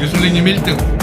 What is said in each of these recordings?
유솔리님 1등.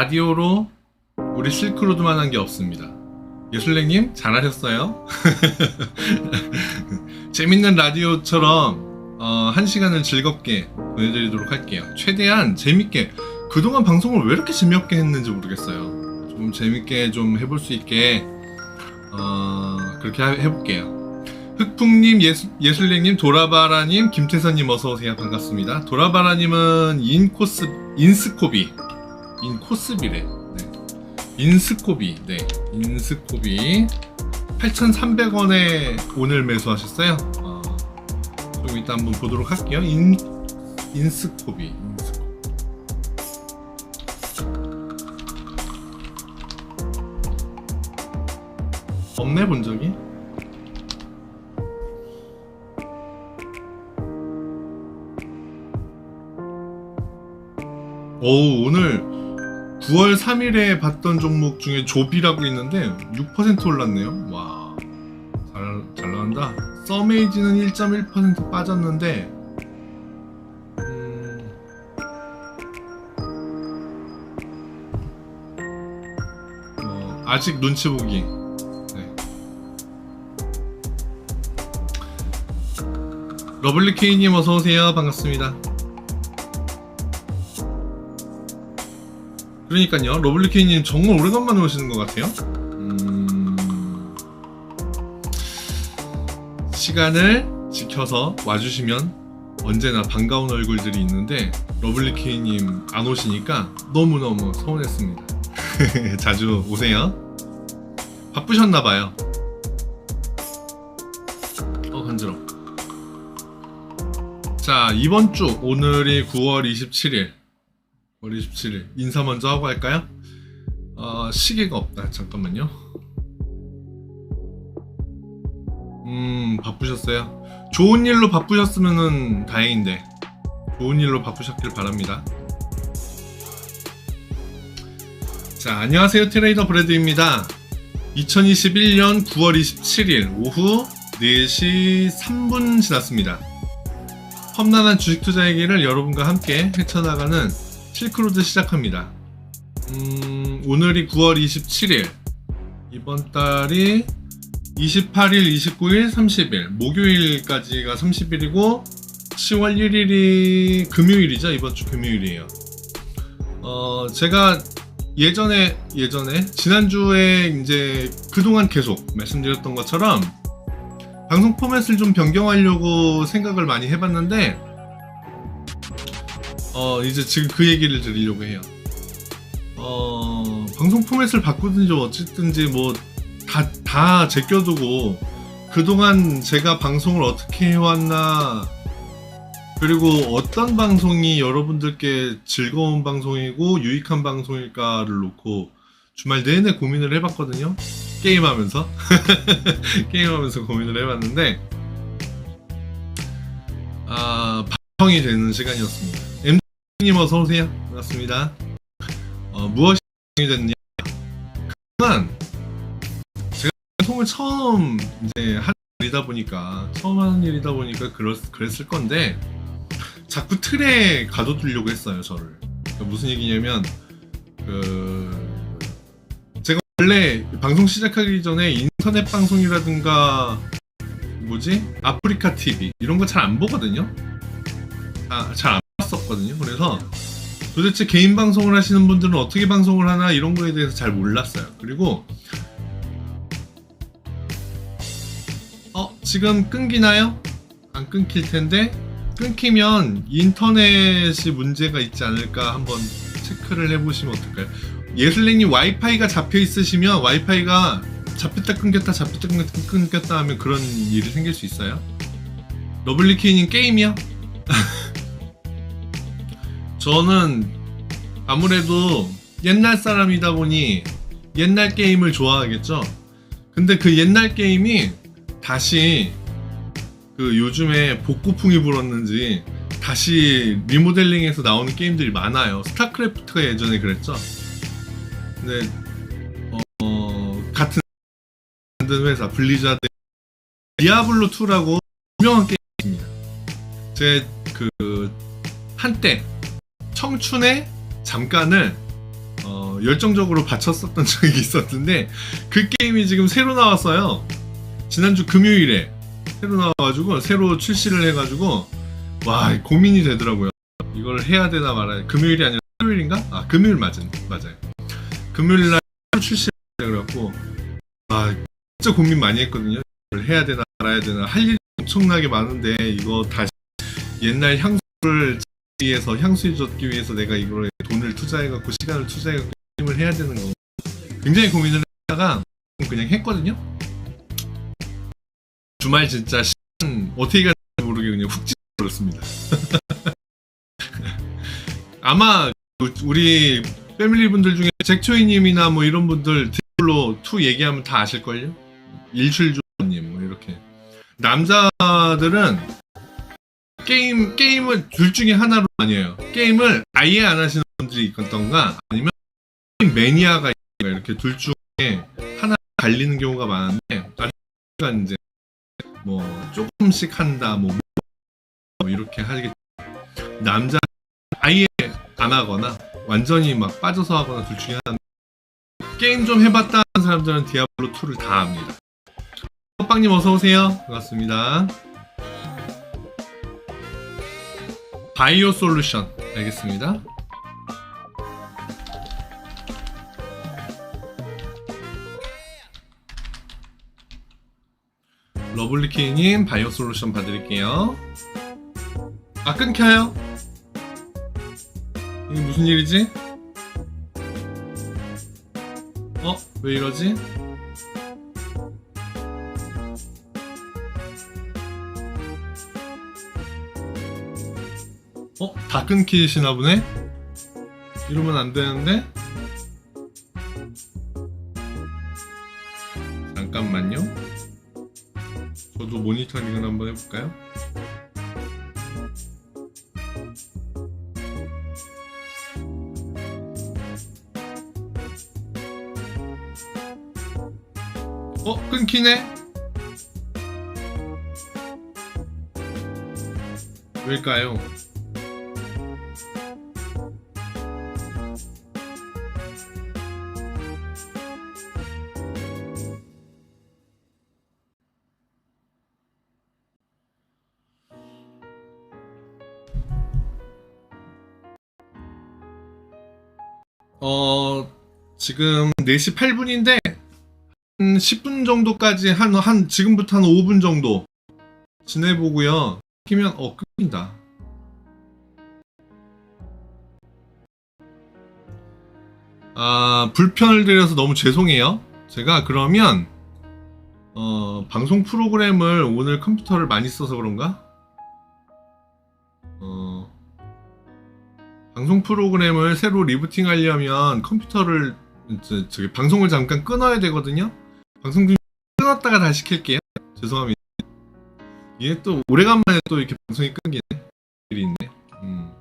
라디오로 우리 실크로드만 한 게 없습니다. 예술랭님 잘하셨어요. 재밌는 라디오처럼 어, 한 시간을 즐겁게 보내드리도록 할게요. 최대한 재밌게 그동안 방송을 왜 이렇게 재미없게 했는지 모르겠어요. 좀 재밌게 좀 해볼 수 있게 어, 그렇게 하- 해볼게요. 흑풍님, 예수, 예술랭님, 도라바라님, 김태선님 어서오세요. 반갑습니다. 도라바라님은 인코스, 인스코비, 인코스비래. 네. 인스코비, 네. 인스코비. 8,300원에 오늘 매수하셨어요. 어, 좀 이따 한번 보도록 할게요. 인, 인스코비. 인스코비. 없네, 본 적이? 오, 오늘 9월 3일에 봤던 종목 중에 조비라고 있는데 6% 올랐네요. 와, 잘, 잘 나간다. 서메이지는 1.1% 빠졌는데, 음, 뭐, 아직 눈치 보기. 네. 러블리 케이님 어서 오세요. 반갑습니다. 그러니까요, 러블리케이님 정말 오래간만에 오시는 것 같아요. 음... 시간을 지켜서 와주시면 언제나 반가운 얼굴들이 있는데 러블리케이님 안 오시니까 너무너무 서운했습니다. 자주 오세요. 바쁘셨나봐요. 어, 간지러. 자, 이번 주, 오늘이 9월 27일. 9월 27일 인사 먼저 하고 할까요? 어, 시계가 없다. 잠깐만요. 음, 바쁘셨어요. 좋은 일로 바쁘셨으면 다행인데 좋은 일로 바쁘셨길 바랍니다. 자, 안녕하세요. 트레이더 브래드입니다. 2021년 9월 27일 오후 4시 3분 지났습니다. 험난한 주식 투자의 길을 여러분과 함께 헤쳐나가는 실크로드 시작합니다. 음, 오늘이 9월 27일. 이번 달이 28일, 29일, 30일. 목요일까지가 30일이고 10월 1일이 금요일이죠. 이번 주 금요일이에요. 어, 제가 예전에 예전에 지난주에 이제 그동안 계속 말씀드렸던 것처럼 방송 포맷을 좀 변경하려고 생각을 많이 해봤는데 어 이제 지금 그 얘기를 드리려고 해요. 어 방송 포맷을 바꾸든지 어쨌든지 뭐 다 다 제껴두고 그동안 제가 방송을 어떻게 해왔나 그리고 어떤 방송이 여러분들께 즐거운 방송이고 유익한 방송일까를 놓고 주말 내내 고민을 해봤거든요. 게임하면서 게임하면서 고민을 해봤는데 아 방송이 되는 시간이었습니다. 엠님 어서 오세요. 반갑습니다. 어, 무엇이 됐냐? 그건 제가 방송을 처음 이제 한 일이다 보니까 처음 하는 일이다 보니까 그랬, 그랬을 건데 자꾸 틀에 가둬두려고 했어요 저를. 그러니까 무슨 얘기냐면 그 제가 원래 방송 시작하기 전에 인터넷 방송이라든가 뭐지 아프리카 TV 이런 거 잘 안 보거든요. 잘안 봤었거든요. 그래서 도대체 개인 방송을 하시는 분들은 어떻게 방송을 하나 이런 거에 대해서 잘 몰랐어요. 그리고 어 지금 끊기나요? 안 끊길 텐데 끊기면 인터넷이 문제가 있지 않을까 한번 체크를 해보시면 어떨까요? 예슬랭님 와이파이가 잡혀 있으시면 와이파이가 잡혔다 끊겼다 잡혔다 끊겼다, 하면 그런 일이 생길 수 있어요. 러블리키님 게임이요? 저는 아무래도 옛날 사람이다 보니 옛날 게임을 좋아하겠죠. 근데 그 옛날 게임이 다시 그 요즘에 복고풍이 불었는지 다시 리모델링해서 나오는 게임들이 많아요. 스타크래프트가 예전에 그랬죠. 근데 어, 같은 만든 회사 블리자드 디아블로 2라고 유명한 게임입니다. 제 그 한때 청춘의 잠깐을 어, 열정적으로 바쳤었던 적이 있었는데 그 게임이 지금 새로 나왔어요. 지난주 금요일에 새로 나와가지고 새로 출시를 해가지고 와 고민이 되더라고요. 이걸 해야 되나 말아야 금요일이 아니라 토요일인가? 아 금요일 맞은 맞아요. 금요일 날 출시를 그래갖고 아 진짜 고민 많이 했거든요. 이걸 해야 되나 말아야 되나 할 일이 엄청나게 많은데 이거 다시 옛날 향수를 위해서 향수 젓기 위해서 내가 이걸 돈을 투자해갖고 시간을 투자해갖고 게임을 해야 되는 거 굉장히 고민을 했다가 그냥 했거든요. 주말 진짜 시간 어떻게 가는지 모르게 그냥 훅 찌버렸습니다. 아마 우리 패밀리 분들 중에 잭초이님이나 뭐 이런 분들 디블로 2 얘기하면 다 아실걸요? 일출조님 뭐 이렇게 남자들은 게임 게임을 둘 중에 하나로 아니에요. 게임을 아예 안 하시는 분들이 있던가 아니면 게임 매니아가 이렇게 둘 중에 하나 갈리는 경우가 많은데 아까 이제 뭐 조금씩 한다 뭐, 뭐 이렇게 하겠죠. 남자 아예 안 하거나 완전히 막 빠져서 하거나 둘 중에 하나 게임 좀 해봤다 하는 사람들은 디아블로 2를 다 합니다. 호빵님 어서 오세요. 반갑습니다. 바이오 솔루션 알겠습니다. 러블리키님 바이오 솔루션 받을게요. 아 끊겨요? 이게 무슨 일이지? 어? 왜 이러지? 다 끊기시나 보네? 이러면 안 되는데? 잠깐만요. 저도 모니터링을 한번 해볼까요? 어? 끊기네? 왜일까요? 어, 지금 4시 8분인데, 한 10분 정도까지, 한, 한, 지금부터 한 5분 정도 지내보고요. 키면, 어, 끊긴다. 아, 불편을 드려서 너무 죄송해요. 제가 그러면, 어, 방송 프로그램을 오늘 컴퓨터를 많이 써서 그런가? 방송 프로그램을 새로 리부팅 하려면 컴퓨터를 이제 저기 방송을 잠깐 끊어야 되거든요. 방송 중 끊었다가 다시 켤게요. 죄송합니다. 이게 또 오래간만에 또 이렇게 방송이 끊기네. 일이 있네. 음.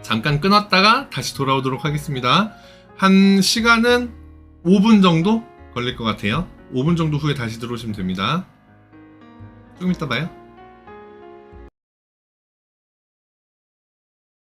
잠깐 끊었다가 다시 돌아오도록 하겠습니다. 한 시간은 5분 정도 걸릴 것 같아요. 5분 정도 후에 다시 들어오시면 됩니다. 조금 이따 봐요.